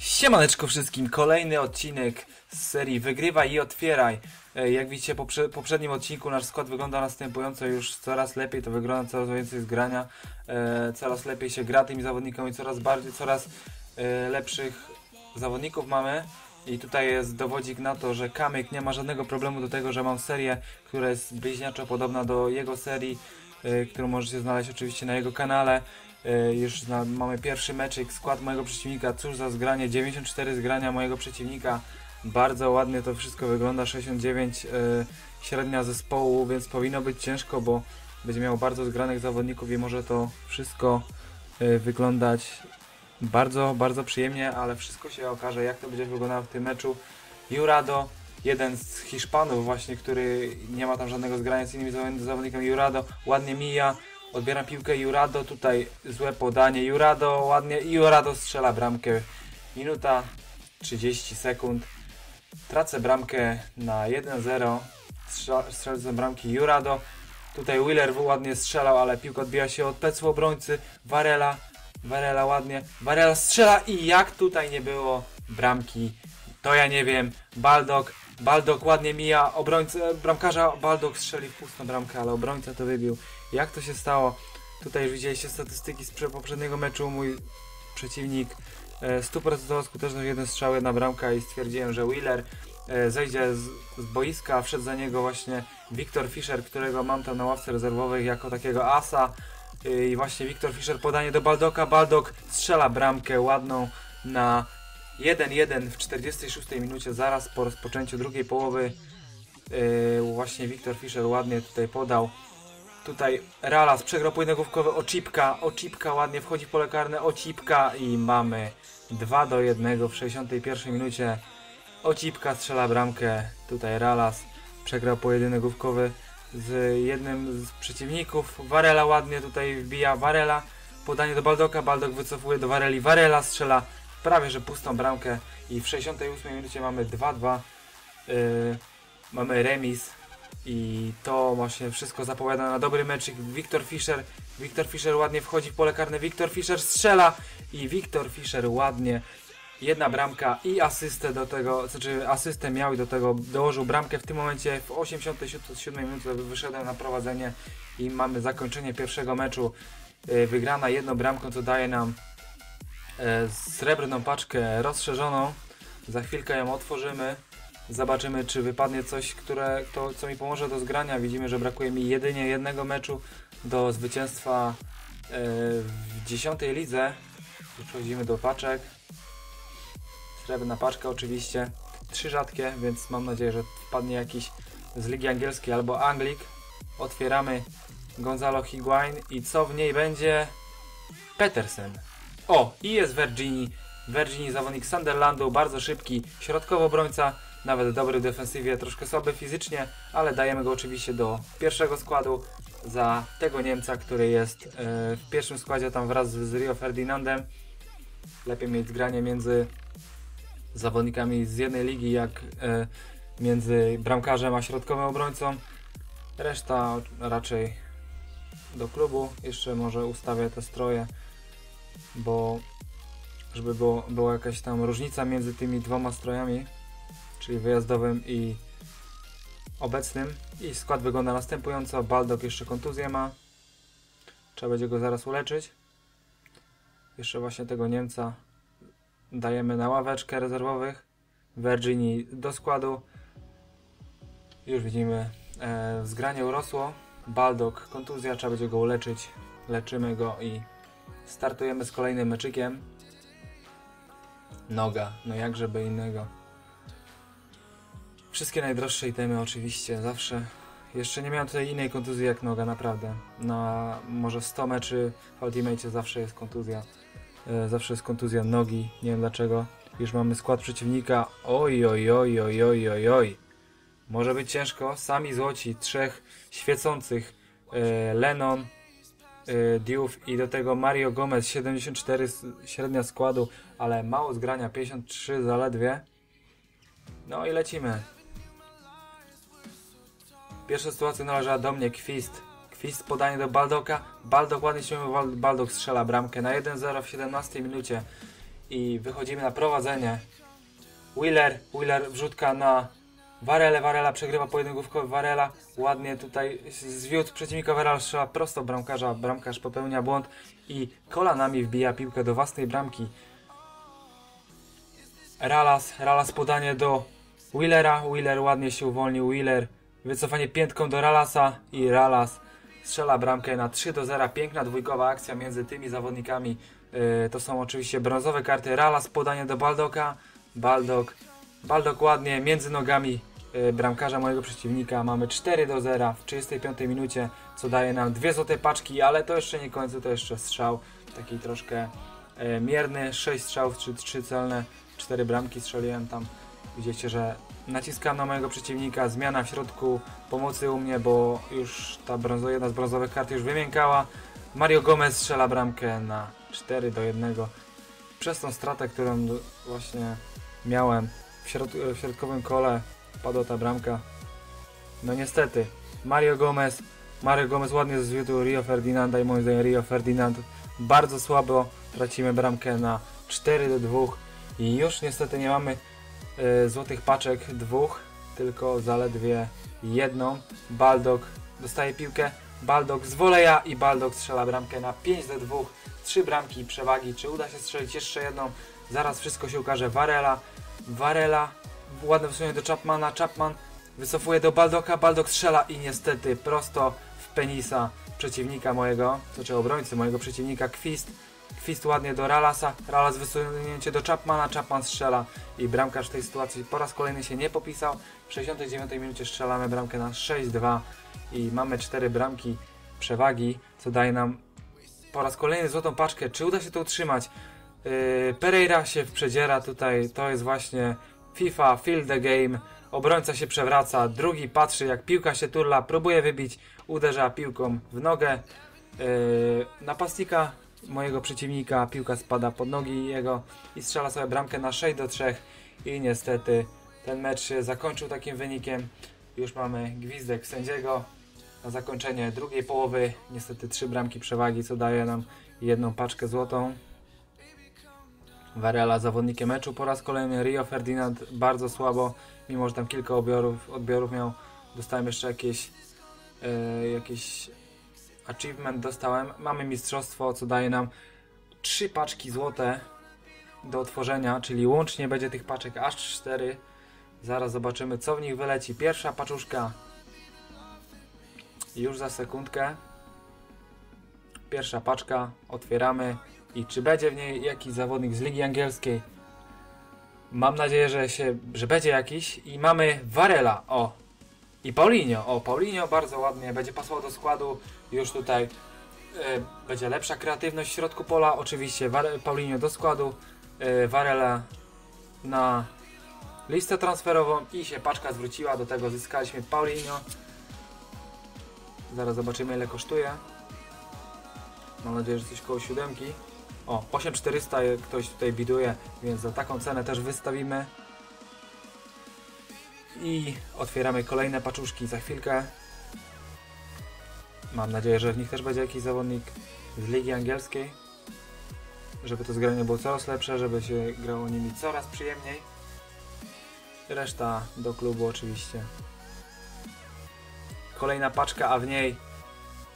Siemaneczko wszystkim, kolejny odcinek z serii Wygrywaj i Otwieraj. E, Jak widzicie po prze- poprzednim odcinku nasz skład wygląda następująco, już coraz lepiej to wygląda, coraz więcej zgrania, e, coraz lepiej się gra tymi zawodnikami, coraz bardziej, coraz e, lepszych zawodników mamy. I tutaj jest dowodzik na to, że Kamyk nie ma żadnego problemu do tego, że mam serię, która jest bliźniaczo podobna do jego serii, którą możecie znaleźć oczywiście na jego kanale. E, Już na, mamy pierwszy meczyk, skład mojego przeciwnika, cóż za zgranie, 94 zgrania mojego przeciwnika. Bardzo ładnie to wszystko wygląda, 69 e, średnia zespołu, więc powinno być ciężko, bo będzie miał bardzo zgranych zawodników i może to wszystko e, wyglądać bardzo, bardzo przyjemnie, ale wszystko się okaże, jak to będzie wyglądało w tym meczu. Jurado, jeden z Hiszpanów właśnie, który nie ma tam żadnego zgrania z innymi zawod- zawodnikami, Jurado ładnie mija, odbiera piłkę Jurado, tutaj złe podanie, Jurado ładnie, Jurado strzela bramkę, minuta 30 sekund, tracę bramkę na 1-0, Strza- strzelcem bramki Jurado, tutaj Wheeler ładnie strzelał, ale piłka odbija się od plecu obrońcy, Varela, Varela ładnie, Varela strzela i jak tutaj nie było bramki, to ja nie wiem, Baldok, Baldok ładnie mija. Obrońcę, bramkarza, Baldok strzeli w pustą bramkę, ale obrońca to wybił. Jak to się stało? Tutaj już widzieliście statystyki z prze- poprzedniego meczu, mój przeciwnik e, 100% skuteczność, jeden strzał, jedna bramka i stwierdziłem, że Wheeler e, zejdzie z, z boiska, wszedł za niego właśnie Wiktor Fischer, którego mam tam na ławce rezerwowej jako takiego asa. I właśnie Wiktor Fischer podanie do Baldoka, Baldok strzela bramkę ładną na 1-1 w 46 minucie, zaraz po rozpoczęciu drugiej połowy yy, właśnie Wiktor Fischer ładnie tutaj podał. Tutaj Ralas przegrał pojedynek główkowy, Ocipka, Ocipka ładnie wchodzi w pole karne, Ocipka i mamy 2 do 1 w 61 minucie. Ocipka strzela bramkę, tutaj Ralas przegrał pojedynek główkowy z jednym z przeciwników. Varela ładnie tutaj wbija Varela. Podanie do Baldoka, Baldok wycofuje do Vareli. Varela strzela prawie że pustą bramkę i w 68 minucie mamy 2-2. Yy, mamy remis i to właśnie wszystko zapowiada na dobry mecz. Wiktor Fischer, Wiktor Fischer ładnie wchodzi w pole karne. Wiktor Fischer strzela i Wiktor Fischer ładnie jedna bramka i asystę do tego, znaczy asystę miał i do tego dołożył bramkę. W tym momencie w 87 minucie wyszedłem na prowadzenie i mamy zakończenie pierwszego meczu. Yy, Wygrana jedną bramką, co daje nam srebrną paczkę rozszerzoną. Za chwilkę ją otworzymy. Zobaczymy, czy wypadnie coś, które, to, co mi pomoże do zgrania. Widzimy, że brakuje mi jedynie jednego meczu do zwycięstwa e, w dziesiątej lidze. Przechodzimy do paczek. Srebrna paczka oczywiście. Trzy rzadkie, więc mam nadzieję, że wpadnie jakiś z Ligi Angielskiej albo Anglik. Otwieramy Gonzalo Higuain i co w niej będzie? Petersen. O, i jest Virginii. Virginii zawodnik Sunderlandu, bardzo szybki, środkowy obrońca, nawet dobry w defensywie, troszkę słaby fizycznie, ale dajemy go oczywiście do pierwszego składu za tego Niemca, który jest e, w pierwszym składzie tam wraz z Rio Ferdinandem. Lepiej mieć zgranie między zawodnikami z jednej ligi, jak e, między bramkarzem a środkowym obrońcą. Reszta raczej do klubu. Jeszcze może ustawię te stroje, bo żeby było, była jakaś tam różnica między tymi dwoma strojami, czyli wyjazdowym i obecnym. I skład wygląda następująco. Baldok jeszcze kontuzję ma. Trzeba będzie go zaraz uleczyć. Jeszcze właśnie tego Niemca dajemy na ławeczkę rezerwowych. Virginii do składu. Już widzimy, e, zgranie urosło. Baldok, kontuzja, trzeba będzie go uleczyć. Leczymy go i startujemy z kolejnym meczykiem. Noga, no jak żeby innego. Wszystkie najdroższe itemy oczywiście, zawsze. Jeszcze nie miałem tutaj innej kontuzji jak noga, naprawdę. Na może 100 meczy w Ultimate zawsze jest kontuzja. E, zawsze jest kontuzja nogi, nie wiem dlaczego. Już mamy skład przeciwnika. Oj, oj, oj, oj, oj, oj, oj. Może być ciężko. Sami złoci, trzech świecących. E, Lennon, e, Diouf i do tego Mario Gomez, 74 s- średnia składu, ale mało zgrania, 53 zaledwie. No i lecimy. Pierwsza sytuacja należała do mnie, Kwist. Kwist podanie do Baldoka. Baldok ładnie się Baldok strzela bramkę na 1-0 w 17 minucie. i wychodzimy na prowadzenie. Wheeler, Wheeler wrzutka na Varele, Varela przegrywa pojedynkówkowy Varela, ładnie tutaj zwiódł przeciwnika Varela strzela prosto bramkarza, bramkarz popełnia błąd i kolanami wbija piłkę do własnej bramki. Ralas, Ralas podanie do Wheelera, Wheeler ładnie się uwolnił, Wheeler wycofanie piętką do Ralasa i Ralas strzela bramkę na 3 do 0, piękna dwójkowa akcja między tymi zawodnikami, yy, to są oczywiście brązowe karty, Ralas podanie do Baldoka, Baldok, Baldok ładnie między nogami bramkarza mojego przeciwnika, mamy 4 do 0 w 35 minucie, co daje nam dwie złote paczki, ale to jeszcze nie końcu, to jeszcze strzał, taki troszkę yy, mierny, 6 strzałów, 3, 3 celne, 4 bramki strzeliłem tam, widzicie, że naciskam na mojego przeciwnika, zmiana w środku pomocy u mnie, bo już ta brązo, jedna z brązowych kart już wymiękała. Mario Gomez strzela bramkę na 4 do 1. Przez tą stratę, którą właśnie miałem w, środ w środkowym kole, padła ta bramka. No niestety, Mario Gomez, Mario Gomez ładnie zwiódł Rio Ferdinanda i moim zdaniem Rio Ferdinand bardzo słabo tracimy bramkę na 4 do 2 i już niestety nie mamy y, złotych paczek dwóch, tylko zaledwie jedną. Baldog dostaje piłkę, Baldog z woleja i Baldog strzela bramkę na 5 do 2. Trzy bramki przewagi. Czy uda się strzelić jeszcze jedną? Zaraz wszystko się ukaże. Varela, Varela, ładne wysunięcie do Chapmana, Chapman wycofuje do Baldoka, Baldog strzela i niestety prosto w penisa przeciwnika mojego, znaczy obrońcy mojego przeciwnika, Kwist. Kwist ładnie do Ralasa, Ralas wysunięcie do Chapmana, Chapman strzela i bramkarz w tej sytuacji po raz kolejny się nie popisał. W 69 minucie strzelamy bramkę na 6-2 i mamy 4 bramki przewagi, co daje nam po raz kolejny złotą paczkę. Czy uda się to utrzymać? Yy, Pereira się przedziera tutaj, to jest właśnie FIFA, Field the Game. Obrońca się przewraca, drugi patrzy jak piłka się turla, próbuje wybić, uderza piłką w nogę. Yy, napastnika mojego przeciwnika, piłka spada pod nogi jego i strzela sobie bramkę na 6 do 3 i niestety ten mecz się zakończył takim wynikiem. Już mamy gwizdek sędziego na zakończenie drugiej połowy. Niestety trzy bramki przewagi, co daje nam jedną paczkę złotą. Varela zawodnikiem meczu po raz kolejny. Rio Ferdinand bardzo słabo, mimo że tam kilka odbiorów, odbiorów miał. Dostałem jeszcze jakieś, e, jakieś achievement dostałem. Mamy mistrzostwo, co daje nam trzy paczki złote do otworzenia, czyli łącznie będzie tych paczek aż 4. Zaraz zobaczymy, co w nich wyleci. Pierwsza paczuszka już za sekundkę. Pierwsza paczka, otwieramy i czy będzie w niej jakiś zawodnik z Ligi Angielskiej? Mam nadzieję, że się, że będzie jakiś i mamy Varela, o i Paulinho, o Paulinho bardzo ładnie, będzie pasował do składu, już tutaj e, będzie lepsza kreatywność w środku pola, oczywiście Paulinho do składu, e, Varela na listę transferową i się paczka zwróciła, do tego zyskaliśmy Paulinho. Zaraz zobaczymy ile kosztuje. Mam nadzieję, że coś koło siódemki. O, 8400 ktoś tutaj biduje, więc za taką cenę też wystawimy. I otwieramy kolejne paczuszki za chwilkę. Mam nadzieję, że w nich też będzie jakiś zawodnik z Ligi Angielskiej. Żeby to zgranie było coraz lepsze, żeby się grało nimi coraz przyjemniej. Reszta do klubu oczywiście. Kolejna paczka, a w niej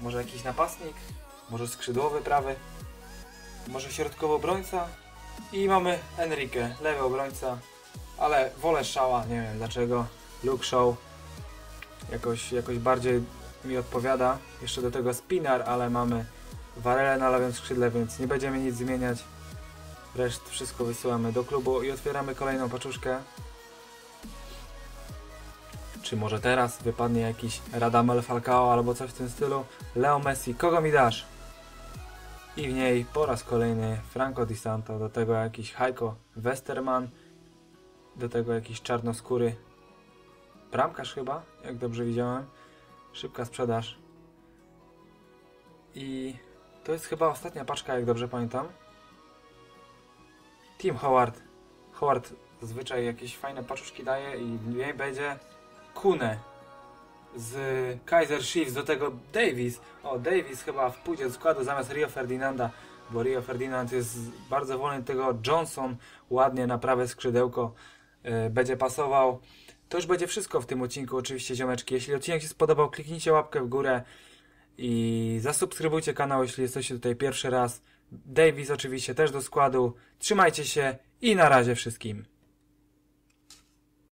może jakiś napastnik, może skrzydłowy prawy, może środkowy obrońca i mamy Enrique, lewy obrońca, ale wolę Szała, nie wiem dlaczego. Luke Shaw jakoś, jakoś bardziej mi odpowiada. Jeszcze do tego Spinar, ale mamy Varele na lewym skrzydle, więc nie będziemy nic zmieniać. Reszt wszystko wysyłamy do klubu i otwieramy kolejną paczuszkę. Czy może teraz wypadnie jakiś Radamel Falcao albo coś w tym stylu? Leo Messi, kogo mi dasz? I w niej po raz kolejny Franco Di Santo, do tego jakiś Heiko Westerman, do tego jakiś czarnoskóry bramkarz chyba, jak dobrze widziałem. Szybka sprzedaż. I to jest chyba ostatnia paczka, jak dobrze pamiętam. Team Howard. Howard zazwyczaj jakieś fajne paczuszki daje i w niej będzie Kune z Kaiser Chiefs, do tego Davis. O, Davis chyba pójdzie do składu zamiast Rio Ferdinanda. bo Rio Ferdinand jest bardzo wolny, tego Johnson ładnie na prawe skrzydełko e, będzie pasował. To już będzie wszystko w tym odcinku, oczywiście ziomeczki. Jeśli odcinek się spodobał, kliknijcie łapkę w górę i zasubskrybujcie kanał, jeśli jesteście tutaj pierwszy raz. Davis oczywiście też do składu. Trzymajcie się i na razie wszystkim.